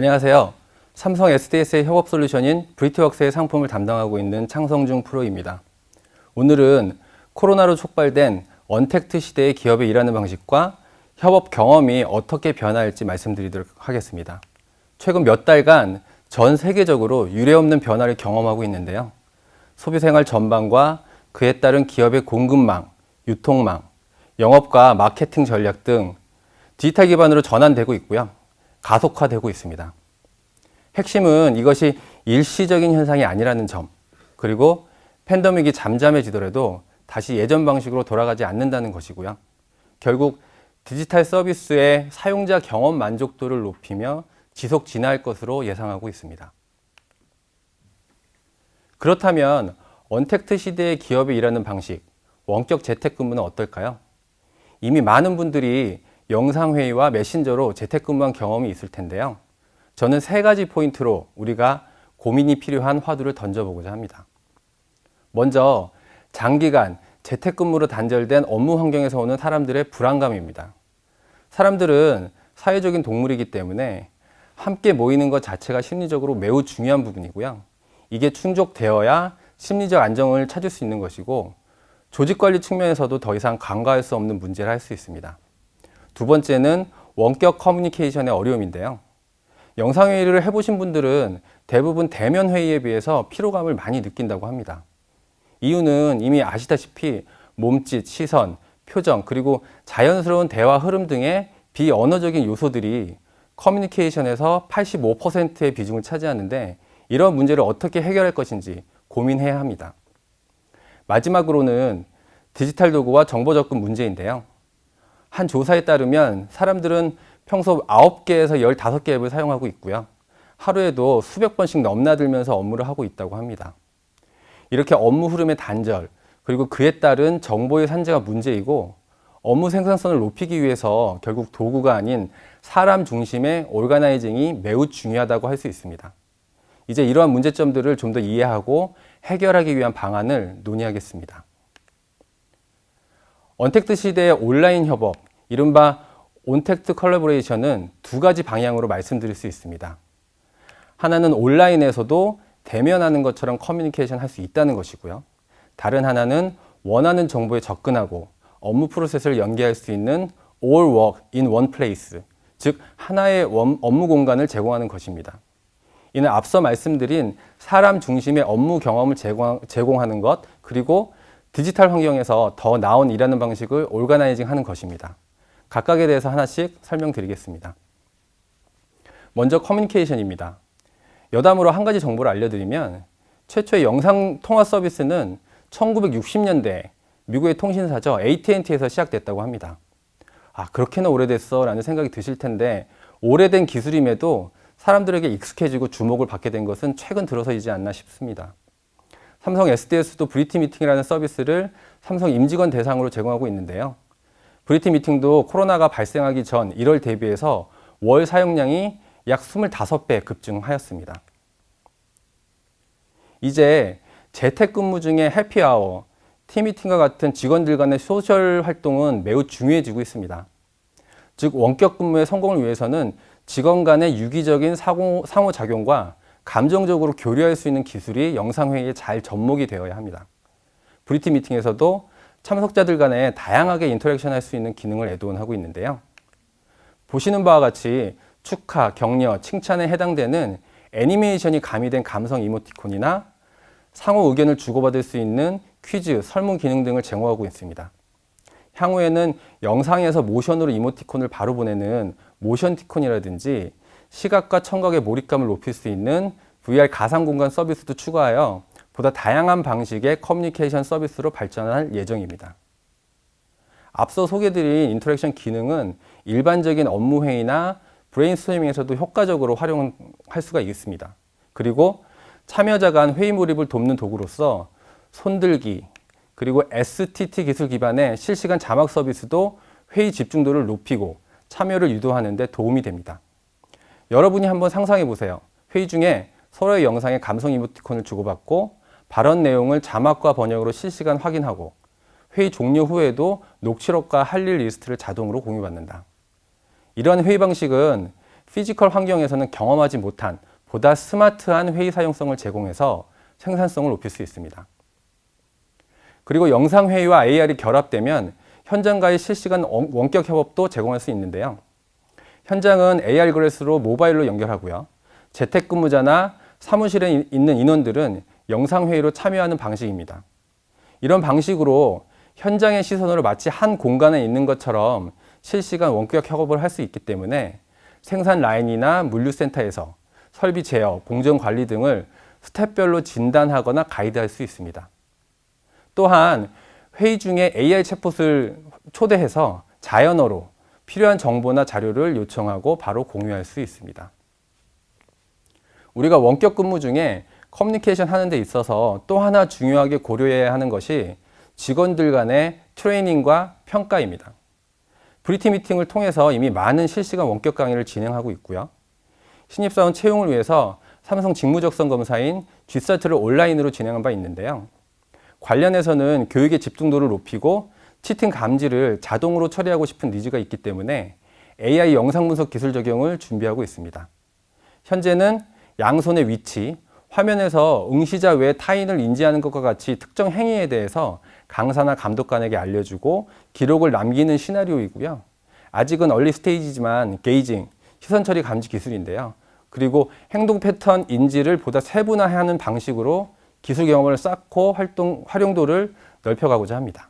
안녕하세요. 삼성 SDS의 협업 솔루션인 브리티웍스의 상품을 담당하고 있는 창성중 프로입니다. 오늘은 코로나로 촉발된 언택트 시대의 기업의 일하는 방식과 협업 경험이 어떻게 변화할지 말씀드리도록 하겠습니다. 최근 몇 달간 전 세계적으로 유례없는 변화를 경험하고 있는데요. 소비생활 전반과 그에 따른 기업의 공급망, 유통망, 영업과 마케팅 전략 등 디지털 기반으로 전환되고 있고요. 가속화되고 있습니다. 핵심은 이것이 일시적인 현상이 아니라는 점, 그리고 팬데믹이 잠잠해지더라도 다시 예전 방식으로 돌아가지 않는다는 것이고요. 결국 디지털 서비스의 사용자 경험 만족도를 높이며 지속 진화할 것으로 예상하고 있습니다. 그렇다면 언택트 시대의 기업이 일하는 방식, 원격 재택근무는 어떨까요? 이미 많은 분들이 영상회의와 메신저로 재택근무한 경험이 있을 텐데요. 저는 세 가지 포인트로 우리가 고민이 필요한 화두를 던져보고자 합니다. 먼저 장기간 재택근무로 단절된 업무 환경에서 오는 사람들의 불안감입니다. 사람들은 사회적인 동물이기 때문에 함께 모이는 것 자체가 심리적으로 매우 중요한 부분이고요. 이게 충족되어야 심리적 안정을 찾을 수 있는 것이고 조직 관리 측면에서도 더 이상 간과할 수 없는 문제를 할 수 있습니다. 두 번째는 원격 커뮤니케이션의 어려움인데요. 영상회의를 해보신 분들은 대부분 대면 회의에 비해서 피로감을 많이 느낀다고 합니다. 이유는 이미 아시다시피 몸짓, 시선, 표정, 그리고 자연스러운 대화 흐름 등의 비언어적인 요소들이 커뮤니케이션에서 85%의 비중을 차지하는데 이런 문제를 어떻게 해결할 것인지 고민해야 합니다. 마지막으로는 디지털 도구와 정보 접근 문제인데요. 한 조사에 따르면 사람들은 평소 9개에서 15개 앱을 사용하고 있고요. 하루에도 수백 번씩 넘나들면서 업무를 하고 있다고 합니다. 이렇게 업무 흐름의 단절, 그리고 그에 따른 정보의 산재가 문제이고 업무 생산성을 높이기 위해서 결국 도구가 아닌 사람 중심의 오르가나이징이 매우 중요하다고 할 수 있습니다. 이제 이러한 문제점들을 좀 더 이해하고 해결하기 위한 방안을 논의하겠습니다. 언택트 시대의 온라인 협업, 이른바 온택트 컬래버레이션은 두 가지 방향으로 말씀드릴 수 있습니다. 하나는 온라인에서도 대면하는 것처럼 커뮤니케이션 할 수 있다는 것이고요. 다른 하나는 원하는 정보에 접근하고 업무 프로세스를 연계할 수 있는 all work in one place, 즉 하나의 업무 공간을 제공하는 것입니다. 이는 앞서 말씀드린 사람 중심의 업무 경험을 제공, 하는 것, 그리고 디지털 환경에서 더 나은 일하는 방식을 올가나이징 하는 것입니다. 각각에 대해서 하나씩 설명드리겠습니다. 먼저 커뮤니케이션입니다. 여담으로 한 가지 정보를 알려드리면 최초의 영상 통화 서비스는 1960년대 미국의 통신사죠. AT&T에서 시작됐다고 합니다. 아, 그렇게나 오래됐어 라는 생각이 드실 텐데 오래된 기술임에도 사람들에게 익숙해지고 주목을 받게 된 것은 최근 들어서이지 않나 싶습니다. 삼성 SDS도 브리티 미팅이라는 서비스를 삼성 임직원 대상으로 제공하고 있는데요. 브리티 미팅도 코로나가 발생하기 전 1월 대비해서 월 사용량이 약 25배 급증하였습니다. 이제 재택근무 중에 해피아워, 팀미팅과 같은 직원들 간의 소셜 활동은 매우 중요해지고 있습니다. 즉 원격 근무의 성공을 위해서는 직원 간의 유기적인 상호, 상호작용과 감정적으로 교류할 수 있는 기술이 영상회의에 잘 접목이 되어야 합니다. 브리티 미팅에서도 참석자들 간에 다양하게 인터랙션 할 수 있는 기능을 애도하고 있는데요. 보시는 바와 같이 축하, 격려, 칭찬에 해당되는 애니메이션이 가미된 감성 이모티콘이나 상호 의견을 주고받을 수 있는 퀴즈, 설문 기능 등을 제공하고 있습니다. 향후에는 영상에서 모션으로 이모티콘을 바로 보내는 모션티콘이라든지 시각과 청각의 몰입감을 높일 수 있는 VR 가상 공간 서비스도 추가하여 보다 다양한 방식의 커뮤니케이션 서비스로 발전할 예정입니다. 앞서 소개드린 인터랙션 기능은 일반적인 업무 회의나 브레인스토밍에서도 효과적으로 활용할 수가 있습니다. 그리고 참여자 간 회의 몰입을 돕는 도구로서 손들기, 그리고 STT 기술 기반의 실시간 자막 서비스도 회의 집중도를 높이고 참여를 유도하는 데 도움이 됩니다. 여러분이 한번 상상해 보세요. 회의 중에 서로의 영상에 감성 이모티콘을 주고받고 발언 내용을 자막과 번역으로 실시간 확인하고 회의 종료 후에도 녹취록과 할 일 리스트를 자동으로 공유받는다. 이러한 회의 방식은 피지컬 환경에서는 경험하지 못한 보다 스마트한 회의 사용성을 제공해서 생산성을 높일 수 있습니다. 그리고 영상 회의와 AR이 결합되면 현장과의 실시간 원- 원격 협업도 제공할 수 있는데요. 현장은 AR 그래스로 모바일로 연결하고요. 재택근무자나 사무실에 이- 있는 인원들은 영상 회의로 참여하는 방식입니다. 이런 방식으로 현장의 시선으로 마치 한 공간에 있는 것처럼 실시간 원격 협업을 할 수 있기 때문에 생산 라인이나 물류센터에서 설비 제어, 공정 관리 등을 스텝별로 진단하거나 가이드할 수 있습니다. 또한 회의 중에 AI 챗봇을 초대해서 자연어로 필요한 정보나 자료를 요청하고 바로 공유할 수 있습니다. 우리가 원격 근무 중에 커뮤니케이션 하는 데 있어서 또 하나 중요하게 고려해야 하는 것이 직원들 간의 트레이닝과 평가입니다. 브리티 미팅을 통해서 이미 많은 실시간 원격 강의를 진행하고 있고요. 신입사원 채용을 위해서 삼성 직무적성 검사인 G사트를 온라인으로 진행한 바 있는데요. 관련해서는 교육의 집중도를 높이고 치팅 감지를 자동으로 처리하고 싶은 니즈가 있기 때문에 AI 영상 분석 기술 적용을 준비하고 있습니다. 현재는 양손의 위치, 화면에서 응시자 외 타인을 인지하는 것과 같이 특정 행위에 대해서 강사나 감독관에게 알려주고 기록을 남기는 시나리오이고요. 아직은 얼리 스테이지지만 게이징, 시선 처리 감지 기술인데요. 그리고 행동 패턴 인지를 보다 세분화하는 방식으로 기술 경험을 쌓고 활동 활용도를 넓혀가고자 합니다.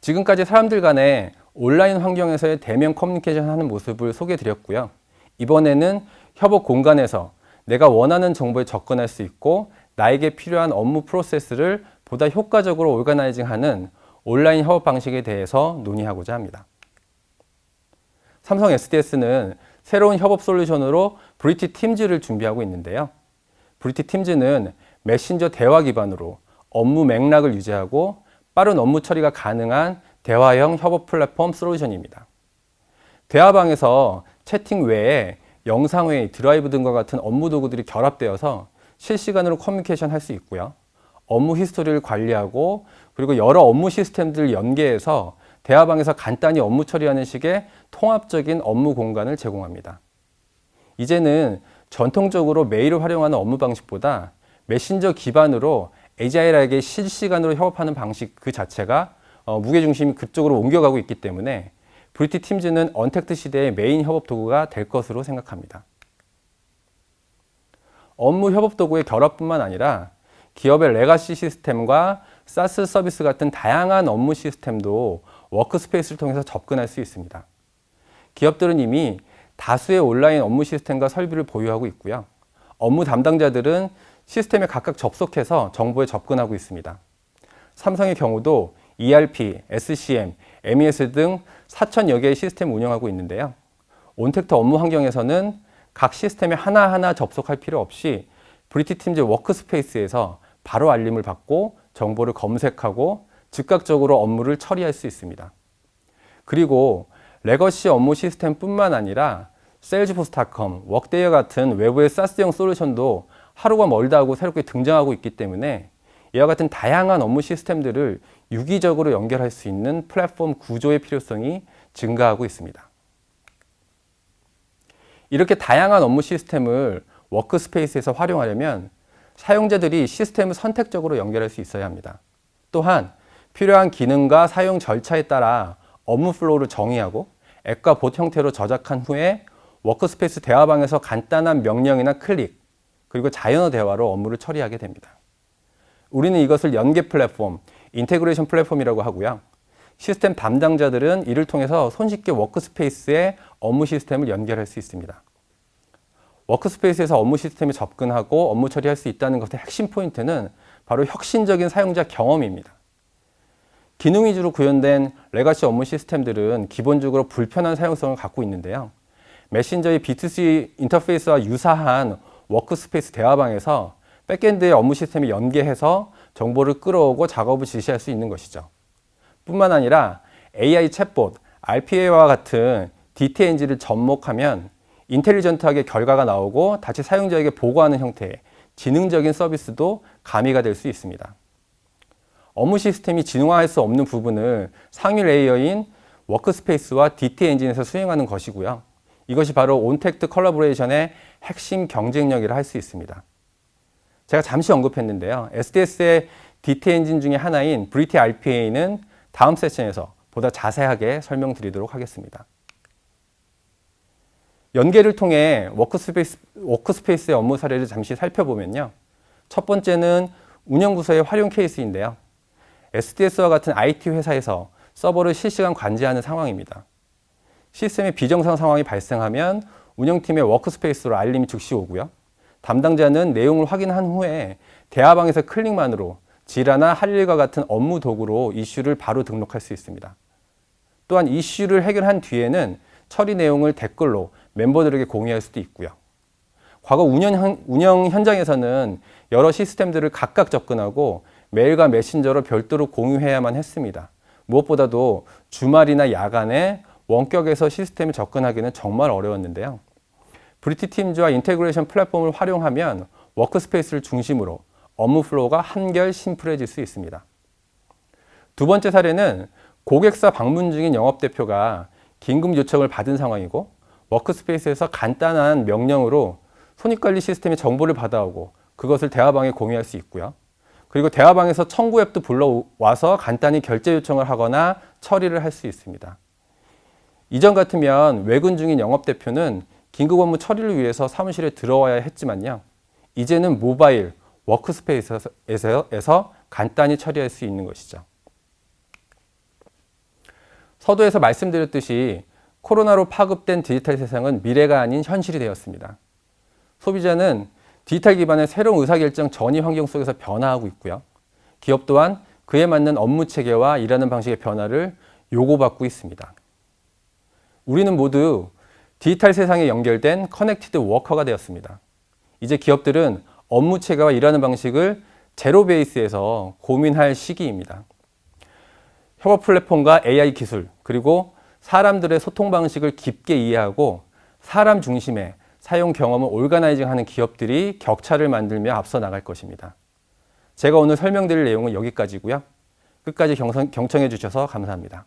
지금까지 사람들 간의 온라인 환경에서의 대면 커뮤니케이션 하는 모습을 소개해 드렸고요. 이번에는 협업 공간에서 내가 원하는 정보에 접근할 수 있고 나에게 필요한 업무 프로세스를 보다 효과적으로 오가나이징 하는 온라인 협업 방식에 대해서 논의하고자 합니다. 삼성 SDS는 새로운 협업 솔루션으로 브리티 팀즈를 준비하고 있는데요. 브리티 팀즈는 메신저 대화 기반으로 업무 맥락을 유지하고 빠른 업무 처리가 가능한 대화형 협업 플랫폼 솔루션입니다. 대화방에서 채팅 외에 영상회의, 드라이브 등과 같은 업무 도구들이 결합되어서 실시간으로 커뮤니케이션 할 수 있고요. 업무 히스토리를 관리하고 그리고 여러 업무 시스템들을 연계해서 대화방에서 간단히 업무 처리하는 식의 통합적인 업무 공간을 제공합니다. 이제는 전통적으로 메일을 활용하는 업무 방식보다 메신저 기반으로 에자일하게 실시간으로 협업하는 방식 그 자체가 어, 무게중심이 그쪽으로 옮겨가고 있기 때문에 브리티 팀즈는 언택트 시대의 메인 협업 도구가 될 것으로 생각합니다. 업무 협업 도구의 결합뿐만 아니라 기업의 레가시 시스템과 사스 서비스 같은 다양한 업무 시스템도 워크스페이스를 통해서 접근할 수 있습니다. 기업들은 이미 다수의 온라인 업무 시스템과 설비를 보유하고 있고요. 업무 담당자들은 시스템에 각각 접속해서 정보에 접근하고 있습니다. 삼성의 경우도 ERP, SCM, MES 등 4천여 개의 시스템을 운영하고 있는데요. 온택트 업무 환경에서는 각 시스템에 하나하나 접속할 필요 없이 브리티 팀즈 워크스페이스에서 바로 알림을 받고 정보를 검색하고 즉각적으로 업무를 처리할 수 있습니다. 그리고 레거시 업무 시스템뿐만 아니라 세일즈포스닷컴, 웍데이와 같은 외부의 사스형 솔루션도 하루가 멀다 하고 새롭게 등장하고 있기 때문에 이와 같은 다양한 업무 시스템들을 유기적으로 연결할 수 있는 플랫폼 구조의 필요성이 증가하고 있습니다. 이렇게 다양한 업무 시스템을 워크스페이스에서 활용하려면 사용자들이 시스템을 선택적으로 연결할 수 있어야 합니다. 또한 필요한 기능과 사용 절차에 따라 업무 플로우를 정의하고 앱과 봇 형태로 저작한 후에 워크스페이스 대화방에서 간단한 명령이나 클릭, 그리고 자연어 대화로 업무를 처리하게 됩니다. 우리는 이것을 연계 플랫폼, 인테그레이션 플랫폼이라고 하고요. 시스템 담당자들은 이를 통해서 손쉽게 워크스페이스에 업무 시스템을 연결할 수 있습니다. 워크스페이스에서 업무 시스템에 접근하고 업무 처리할 수 있다는 것의 핵심 포인트는 바로 혁신적인 사용자 경험입니다. 기능 위주로 구현된 레가시 업무 시스템들은 기본적으로 불편한 사용성을 갖고 있는데요. 메신저의 B2C 인터페이스와 유사한 워크스페이스 대화방에서 백엔드의 업무 시스템에 연계해서 정보를 끌어오고 작업을 지시할 수 있는 것이죠. 뿐만 아니라 AI 챗봇, RPA와 같은 DTNG를 접목하면 인텔리전트하게 결과가 나오고 다시 사용자에게 보고하는 형태의 지능적인 서비스도 가미가 될 수 있습니다. 업무 시스템이 진화할 수 없는 부분을 상위 레이어인 워크스페이스와 DT 엔진에서 수행하는 것이고요. 이것이 바로 온택트 컬러버레이션의 핵심 경쟁력이라 할 수 있습니다. 제가 잠시 언급했는데요. SDS의 DT 엔진 중에 하나인 브리티 RPA는 다음 세션에서 보다 자세하게 설명드리도록 하겠습니다. 연계를 통해 워크스페이스, 워크스페이스의 업무 사례를 잠시 살펴보면요. 첫 번째는 운영부서의 활용 케이스인데요. SDS와 같은 IT 회사에서 서버를 실시간 관제하는 상황입니다. 시스템의 비정상 상황이 발생하면 운영팀의 워크스페이스로 알림이 즉시 오고요. 담당자는 내용을 확인한 후에 대화방에서 클릭만으로 지라나 할 일과 같은 업무 도구로 이슈를 바로 등록할 수 있습니다. 또한 이슈를 해결한 뒤에는 처리 내용을 댓글로 멤버들에게 공유할 수도 있고요. 과거 운영, 운영 현장에서는 여러 시스템들을 각각 접근하고 메일과 메신저로 별도로 공유해야만 했습니다. 무엇보다도 주말이나 야간에 원격에서 시스템에 접근하기는 정말 어려웠는데요. 브리티 팀즈와 인테그레이션 플랫폼을 활용하면 워크스페이스를 중심으로 업무 플로우가 한결 심플해질 수 있습니다. 두 번째 사례는 고객사 방문 중인 영업 대표가 긴급 요청을 받은 상황이고 워크스페이스에서 간단한 명령으로 손익관리 시스템의 정보를 받아오고 그것을 대화방에 공유할 수 있고요. 그리고 대화방에서 청구 앱도 불러와서 간단히 결제 요청을 하거나 처리를 할 수 있습니다. 이전 같으면 외근 중인 영업대표는 긴급 업무 처리를 위해서 사무실에 들어와야 했지만요. 이제는 모바일 워크스페이스에서 간단히 처리할 수 있는 것이죠. 서두에서 말씀드렸듯이 코로나로 파급된 디지털 세상은 미래가 아닌 현실이 되었습니다. 소비자는 디지털 기반의 새로운 의사결정 전이 환경 속에서 변화하고 있고요. 기업 또한 그에 맞는 업무 체계와 일하는 방식의 변화를 요구받고 있습니다. 우리는 모두 디지털 세상에 연결된 커넥티드 워커가 되었습니다. 이제 기업들은 업무 체계와 일하는 방식을 제로 베이스에서 고민할 시기입니다. 협업 플랫폼과 AI 기술, 그리고 사람들의 소통 방식을 깊게 이해하고 사람 중심의 사용 경험을 올가나이징 하는 기업들이 격차를 만들며 앞서 나갈 것입니다. 제가 오늘 설명드릴 내용은 여기까지고요. 끝까지 경청해 주셔서 감사합니다.